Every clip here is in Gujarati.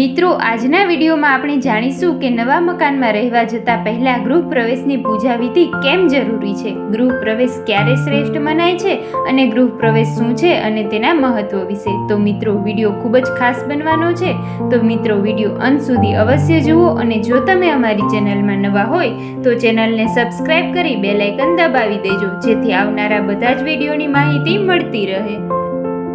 મિત્રો, આજના વિડીયોમાં આપણે જાણીશું કે નવા મકાનમાં રહેવા જતા પહેલા ગૃહ પ્રવેશની પૂજા વિધિ કેમ જરૂરી છે? ગૃહ પ્રવેશ ક્યારે શ્રેષ્ઠ મનાય છે અને ગૃહ પ્રવેશ શું છે અને તેના મહત્વ વિશે? તો મિત્રો, વીડિયો ખૂબ જ ખાસ બનવાનો છે. તો મિત્રો, વીડિયો અંત સુધી અવશ્ય જુઓ અને જો તમે અમારી ચેનલમાં નવા હોય, તો ચેનલને સબસ્ક્રાઇબ કરી બેલાઇકન દબાવી દેજો, જેથી આવનારા બધા જ વિડીયોની માહિતી મળતી રહે.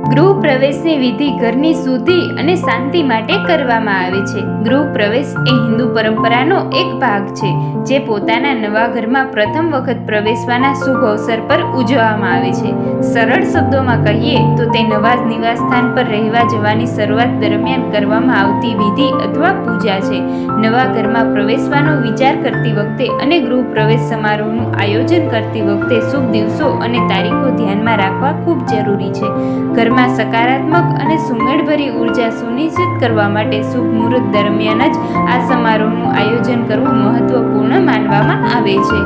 ગૃહ પ્રવેશની વિધિ ઘરની શુદ્ધિ અને શાંતિ માટે કરવામાં આવે છે. ગૃહ પ્રવેશ એ હિન્દુ પરંપરાનો એક ભાગ છે, જે પોતાના નવા ઘરમાં પ્રથમ વખત પ્રવેશવાના શુભ અવસર પર ઉજવવામાં આવે છે. સરળ શબ્દોમાં કહીએ તો તે નવા નિવાસસ્થાન પર રહેવા જવાની શરૂઆત દરમિયાન કરવામાં આવતી વિધિ અથવા પૂજા છે. નવા ઘરમાં પ્રવેશવાનો વિચાર કરતી વખતે અને ગૃહ પ્રવેશ સમારોહનું આયોજન કરતી વખતે શુભ દિવસો અને તારીખો ધ્યાનમાં રાખવા ખૂબ જરૂરી છે. ઘરમાં સકારાત્મક અને સુમેળભરી ઊર્જા સુનિશ્ચિત કરવા માટે શુભ મુહૂર્ત દરમિયાન જ આ સમારોહનું આયોજન કરવું મહત્વપૂર્ણ માનવામાં આવે છે.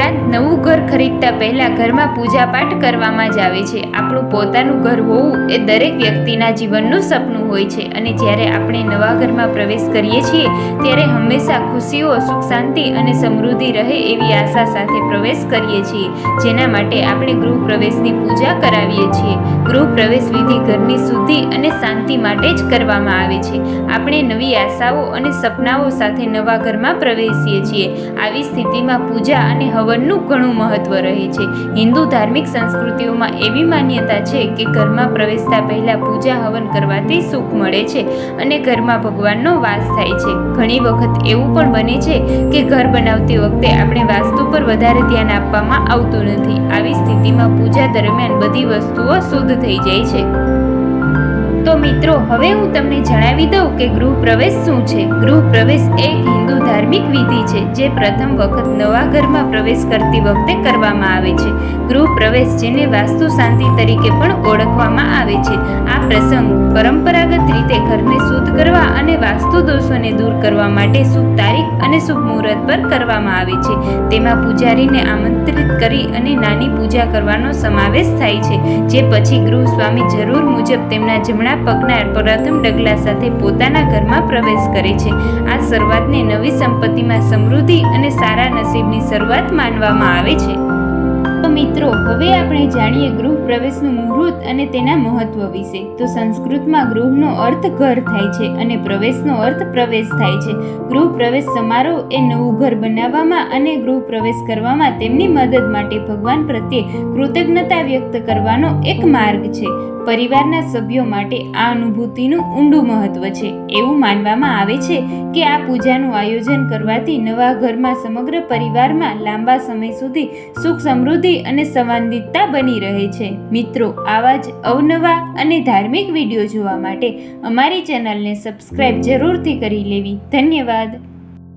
ઉપરાંત નવું ઘર ખરીદતા પહેલા ઘરમાં પૂજાપાઠ કરવામાં જ આવે છે. આપણું પોતાનું ઘર હોવું એ દરેક વ્યક્તિના જીવનનું સપનું હોય છે અને જ્યારે આપણે નવા ઘરમાં પ્રવેશ કરીએ છીએ, ત્યારે હંમેશા ખુશીઓ, સુખ શાંતિ અને સમૃદ્ધિ રહે એવી આશા સાથે પ્રવેશ કરીએ છીએ, જેના માટે આપણે ગૃહ પ્રવેશની પૂજા કરાવીએ છીએ. ગૃહ પ્રવેશ વિધિ ઘરની શુદ્ધિ અને શાંતિ માટે જ કરવામાં આવે છે. આપણે નવી આશાઓ અને સપનાઓ સાથે નવા ઘરમાં પ્રવેશીએ છીએ. આવી સ્થિતિમાં પૂજા અને હવનનું ઘણું મહત્વ રહે છે. હિન્દુ ધાર્મિક સંસ્કૃતિઓમાં એવી માન્યતા છે કે ઘરમાં પ્રવેશતા પહેલાં પૂજા હવન કરવાથી સુખ મળે છે અને ઘરમાં ભગવાનનો વાસ થાય છે. ઘણી વખત એવું પણ બને છે કે ઘર બનાવતી વખતે આપણે વાસ્તુ પર વધારે ધ્યાન આપવામાં આવતું નથી. આવી સ્થિતિમાં પૂજા દરમિયાન બધી વસ્તુઓ શુદ્ધ થઈ જાય છે. મિત્રો, હવે હું તમને જણાવી દઉં કે ગૃહ પ્રવેશ શું છે. ગૃહ પ્રવેશ એક હિન્દુ ધાર્મિક વિધિ છે, જે પ્રથમ વખત નવા ઘરમાં પ્રવેશ કરતી વખતે કરવામાં આવે છે. ગૃહ પ્રવેશ જેને વાસ્તુ શાંતિ તરીકે પણ ઓળખવામાં આવે છે. આ પ્રસંગ પરંપરાગત રીતે ઘરને શુદ્ધ કરવા અને વાસ્તુ દોષોને દૂર કરવા માટે શુભ તારીખ અને શુભ મુહૂર્ત પર કરવામાં આવે છે. તેમાં પૂજારીને આમંત્રિત કરી અને નાની પૂજા કરવાનો સમાવેશ થાય છે, જે પછી ગૃહ સ્વામી જરૂર મુજબ તેમના જમણા પગના પ્રથમ ડગલા સાથે પોતાના ઘરમાં પ્રવેશ કરે છે. આ શરૂઆતને નવી સંપત્તિમાં સમૃદ્ધિ અને સારા નસીબની શરૂઆત માનવામાં આવે છે. મિત્રો, હવે આપણે જાણીએ ગૃહ પ્રવેશનું મુહૂર્ત અને તેના મહત્વ વિશે. તો સંસ્કૃતમાં ગૃહનો અર્થ ઘર થાય છે અને પ્રવેશનો અર્થ પ્રવેશ થાય છે. ગૃહ પ્રવેશ સમારોહ એ નવું ઘર બનાવવામાં અને ગૃહ પ્રવેશ કરવામાં તેમની મદદ માટે ભગવાન પ્રત્યે કૃતજ્ઞતા વ્યક્ત કરવાનો એક માર્ગ છે. પરિવારના સભ્યો માટે આ અનુભૂતિનું ઊંડું મહત્વ છે. એવું માનવામાં આવે છે કે આ પૂજાનું આયોજન કરવાથી નવા ઘરમાં સમગ્ર પરિવારમાં લાંબા સમય સુધી સુખ સમૃદ્ધિ અને સંવાદિતતા બની રહે છે. મિત્રો, આવા જ અવનવા અને ધાર્મિક વીડિયો જોવા માટે અમારી ચેનલને સબસ્ક્રાઈબ જરૂરથી કરી લેવી. ધન્યવાદ.